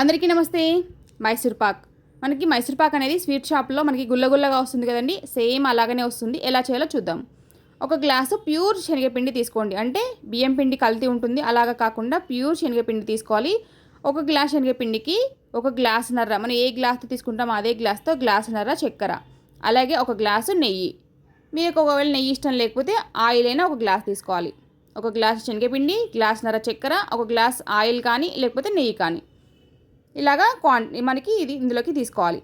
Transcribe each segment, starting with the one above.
అందరికీ నమస్తే. మైసూర్ పాక్. మనకి మైసూర్ పాక్ అనేది స్వీట్ షాప్లో మనకి గుల్లగుల్లగా వస్తుంది కదండి. సేమ్ అలాగనే వస్తుంది. ఎలా చేయాలో చూద్దాం. ఒక గ్లాసు ప్యూర్ శనగపిండి తీసుకోండి. అంటే బియ్యం పిండి కల్తీ ఉంటుంది. అలాగా కాకుండా ప్యూర్ శనగపిండి తీసుకోవాలి. ఒక గ్లాస్ శనగపిండికి ఒక గ్లాస్ నర్ర మనం ఏ గ్లాస్తో తీసుకుంటామో అదే గ్లాస్తో గ్లాస్ నర్ర చక్కెర. అలాగే ఒక గ్లాసు నెయ్యి. మీకు ఒకవేళ నెయ్యి ఇష్టం లేకపోతే ఆయిల్ అయినా ఒక గ్లాస్ తీసుకోవాలి. ఒక గ్లాస్ శనగపిండి గ్లాస్ నర చక్కెర ఒక గ్లాస్ ఆయిల్ కానీ లేకపోతే నెయ్యి కానీ. ఇలాగా క్వాంటి మనకి ఇది ఇందులోకి తీసుకోవాలి.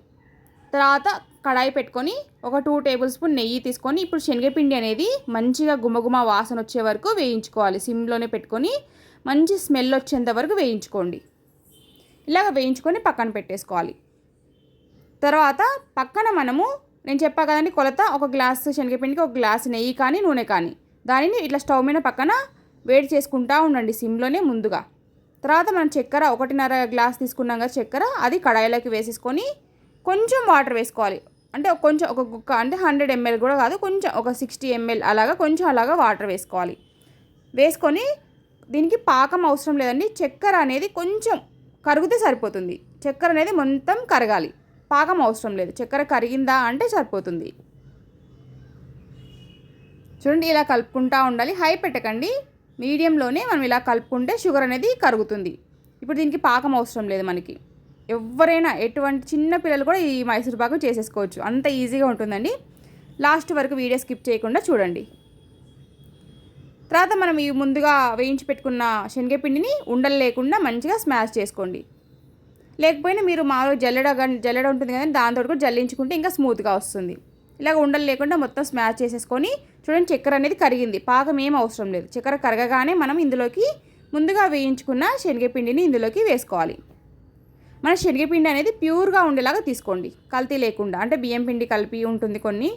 తర్వాత కడాయి పెట్టుకొని ఒక టూ టేబుల్ స్పూన్ నెయ్యి తీసుకొని ఇప్పుడు శనగపిండి అనేది మంచిగా గుమగుమ వాసన వచ్చే వరకు వేయించుకోవాలి. సిమ్లోనే పెట్టుకొని మంచి స్మెల్ వచ్చేంత వరకు వేయించుకోండి. ఇలాగ వేయించుకొని పక్కన పెట్టేసుకోవాలి. తర్వాత పక్కన మనము నేను చెప్పా కదండి కొలత ఒక గ్లాస్ శనగపిండికి ఒక గ్లాస్ నెయ్యి కానీ నూనె కానీ. దానిని ఇట్లా స్టవ్ మీద పక్కన వేడి చేసుకుంటా ఉండండి సిమ్లోనే ముందుగా. తర్వాత మనం చక్కెర ఒకటిన్నర గ్లాస్ తీసుకున్నాం కదా చక్కెర అది కడాయిలోకి వేసేసుకొని కొంచెం వాటర్ వేసుకోవాలి. అంటే కొంచెం ఒక గుక్క అంటే హండ్రెడ్ ఎంఎల్ కూడా కాదు కొంచెం ఒక సిక్స్టీ ఎంఎల్ అలాగా కొంచెం అలాగా వాటర్ వేసుకోవాలి. వేసుకొని దీనికి పాకం అవసరం లేదండి చక్కెర అనేది కొంచెం కరిగితే సరిపోతుంది. చక్కెర అనేది మొత్తం కరగాలి పాకం అవసరం లేదు. చక్కెర కరిగిందా అంటే సరిపోతుంది. చూడండి ఇలా కలుపుకుంటా ఉండాలి. హై పెట్టకండి. మీడియంలోనే మనం ఇలా కలుపుకుంటే షుగర్ అనేది కరుగుతుంది. ఇప్పుడు దీనికి పాకం అవసరం లేదు మనకి. ఎవరైనా ఎటువంటి చిన్న పిల్లలు కూడా ఈ మైసూర్ పాకం చేసేసుకోవచ్చు. అంత ఈజీగా ఉంటుందండి. లాస్ట్ వరకు వీడియో స్కిప్ చేయకుండా చూడండి. తర్వాత మనం ఈ ముందుగా వేయించి పెట్టుకున్న శనగపిండిని ఉండలు లేకుండా మంచిగా స్మాష్ చేసుకోండి. లేకపోయినా మీరు మామూలుగా జల్లెడ జల్లెడ ఉంటుంది కదండి దాంతో కూడా జల్లించుకుంటే ఇంకా స్మూత్గా వస్తుంది. ఇలాగ ఉండలు లేకుండా మొత్తం స్మాష్ చేసేసుకొని చూడండి చక్కెర అనేది కరిగింది. పాకం ఏం అవసరం లేదు. చక్కెర కరగగానే మనం ఇందులోకి ముందుగా వేయించుకున్న శనగపిండిని ఇందులోకి వేసుకోవాలి. మన శనగపిండి అనేది ప్యూర్గా ఉండేలాగా తీసుకోండి. కల్తీ లేకుండా అంటే బియ్యం పిండి కలిపి ఉంటుంది కొన్ని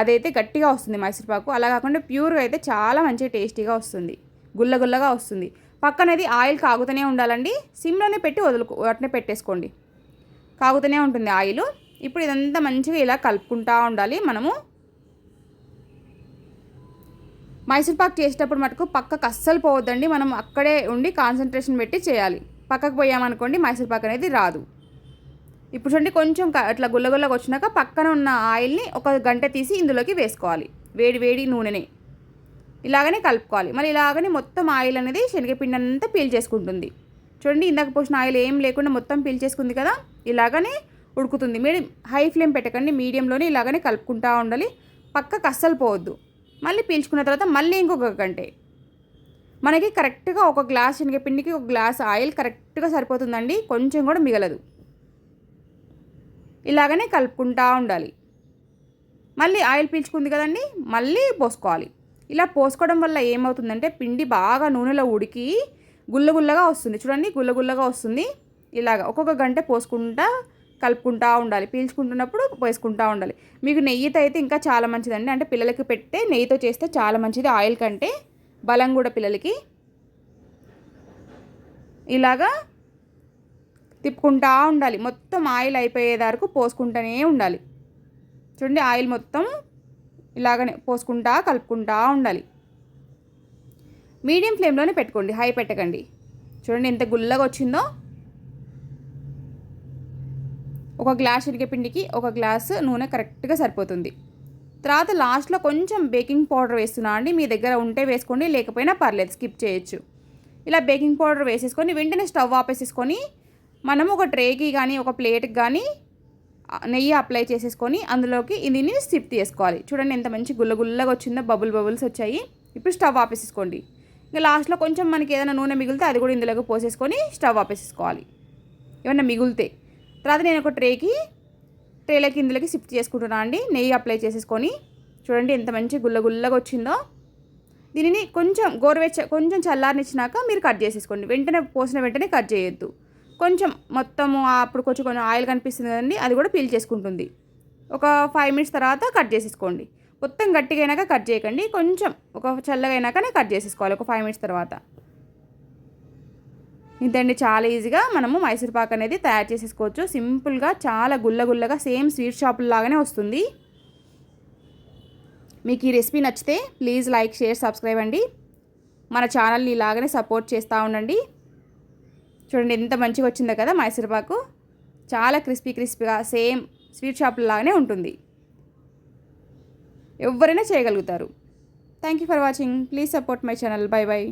అదైతే గట్టిగా వస్తుంది మైసూర్పాకు అలా కాకుండా ప్యూర్గా అయితే చాలా మంచిగా టేస్టీగా వస్తుంది. గుల్లగుల్లగా వస్తుంది. పక్కనది ఆయిల్ కాగుతూనే ఉండాలండి. సిమ్లోనే పెట్టి వదులుకో వాటినే పెట్టేసుకోండి. కాగుతూనే ఉంటుంది ఆయిల్. ఇప్పుడు ఇదంతా మంచిగా ఇలా కలుపుకుంటూ ఉండాలి మనము. మైసూర్ పాక్ చేసేటప్పుడు మటుకు పక్కకు అస్సలు పోవద్దండి. మనం అక్కడే ఉండి కాన్సన్ట్రేషన్ పెట్టి చేయాలి. పక్కకు పోయామనుకోండి మైసూర్ పాక్ అనేది రాదు. ఇప్పుడు చూడండి కొంచెం అట్లా గుల్లగుల్లగా వచ్చినాక పక్కన ఉన్న ఆయిల్ని ఒక గంట తీసి ఇందులోకి వేసుకోవాలి. వేడి వేడి నూనెని. ఇలాగనే కలుపుకోవాలి. మరి ఇలాగనే మొత్తం ఆయిల్ అనేది శనగపిండి అంతా పీల్చేసుకుంటుంది చూడండి ఇందాక పోసిన ఆయిల్ ఏం లేకుండా మొత్తం పీల్చేసుకుంది కదా? ఇలాగనే ఉడుకుతుంది. మీడియం హై ఫ్లేమ్ పెట్టకండి. మీడియంలోనే ఇలాగనే కలుపుకుంటా ఉండాలి. పక్కకు అస్సలు పోవద్దు. మళ్ళీ పీల్చుకున్న తర్వాత మళ్ళీ ఇంకొక గంటే. మనకి కరెక్ట్గా ఒక గ్లాస్ శనగపిండికి ఒక గ్లాస్ ఆయిల్ కరెక్ట్గా సరిపోతుందండి. కొంచెం కూడా మిగలదు. ఇలాగనే కలుపుకుంటూ ఉండాలి. మళ్ళీ ఆయిల్ పీల్చుకుంది కదండి. మళ్ళీ పోసుకోవాలి. ఇలా పోసుకోవడం వల్ల ఏమవుతుందంటే పిండి బాగా నూనెలో ఉడికి గుల్లగుల్లగా వస్తుంది. చూడండి గుల్లగుల్లగా వస్తుంది. ఇలాగ ఒక్కొక్క గంట పోసుకుంటా కలుపుకుంటూ ఉండాలి. పీల్చుకుంటున్నప్పుడు వేసుకుంటూ ఉండాలి. మీకు నెయ్యితో అయితే ఇంకా చాలా మంచిదండి. అంటే పిల్లలకి పెట్టే నెయ్యితో చేస్తే చాలా మంచిది. ఆయిల్ కంటే బలం కూడా పిల్లలకి. ఇలాగా తిప్పుకుంటా ఉండాలి. మొత్తం ఆయిల్ అయిపోయే వరకు పోసుకుంటూనే ఉండాలి. చూడండి ఆయిల్ మొత్తం ఇలాగనే పోసుకుంటా కలుపుకుంటా ఉండాలి. మీడియం ఫ్లేమ్లోనే పెట్టుకోండి. హై పెట్టకండి. చూడండి ఎంత గుల్లగా వచ్చిందో. ఒక గ్లాస్ శనగపిండికి ఒక గ్లాస్ నూనె కరెక్ట్గా సరిపోతుంది. తర్వాత లాస్ట్లో కొంచెం బేకింగ్ పౌడర్ వేస్తున్నా అండి. మీ దగ్గర ఉంటే వేసుకోండి లేకపోయినా పర్లేదు స్కిప్ చేయొచ్చు. ఇలా బేకింగ్ పౌడర్ వేసేసుకొని వెంటనే స్టవ్ ఆపేసేసుకొని మనం ఒక ట్రేకి కానీ ఒక ప్లేట్కి కానీ నెయ్యి అప్లై చేసేసుకొని అందులోకి దీన్ని సిప్ చేసుకోవాలి చూడండి ఎంత మంచి గుల్ల గుల్లగా వచ్చిందో బబుల్ బబుల్స్ వచ్చాయి. ఇప్పుడు స్టవ్ ఆపేసేసుకోండి. ఇంకా లాస్ట్లో కొంచెం మనకి ఏదైనా నూనె మిగిలితే అది కూడా ఇందులోకి పోసేసుకొని స్టవ్ ఆపేసేసుకోవాలి. ఏమన్నా మిగిలితే. తర్వాత నేను ఒక ట్రేకి ట్రేలోకి ఇందులోకి షిఫ్ట్ చేసుకుంటున్నాను అండి. నెయ్యి అప్లై చేసేసుకొని చూడండి ఎంత మంచి గుల్ల గుల్లగా వచ్చిందో. దీనిని కొంచెం గోరువెచ్చ కొంచెం చల్లారనిచ్చినాక మీరు కట్ చేసేసుకోండి. వెంటనే పోసిన వెంటనే కట్ చేయొద్దు. కొంచెం మొత్తము అప్పుడు కొంచెం కొంచెం ఆయిల్ కనిపిస్తుంది కదండి అది కూడా పీల్ చేసుకుంటుంది. ఒక ఫైవ్ మినిట్స్ తర్వాత కట్ చేసేసుకోండి. మొత్తం గట్టిగా అయినాక కట్ చేయకండి. కొంచెం ఒక చల్లగా అయినాకనే కట్ చేసేసుకోవాలి ఒక ఫైవ్ మినిట్స్ తర్వాత. ఇదండి చాలా ఈజీగా మనము మైసూర్ పాక్ అనేది తయారు చేసేసుకోవచ్చు. సింపుల్గా చాలా గుల్లగుల్లగా సేమ్ స్వీట్ షాపుల లాగానే వస్తుంది. మీకు ఈ రెసిపీ నచ్చితే ప్లీజ్ లైక్ షేర్ సబ్స్క్రైబ్ అండి. మన ఛానల్ని ఇలాగనే సపోర్ట్ చేస్తూ ఉండండి. చూడండి ఎంత మంచిగా వచ్చిందో కదా మైసూర్పాకు చాలా క్రిస్పీ క్రిస్పీగా సేమ్ స్వీట్ షాపుల లాగానే ఉంటుంది. ఎవరైనా చేయగలుగుతారు. Thank you for watching. Please support my channel. Bye bye.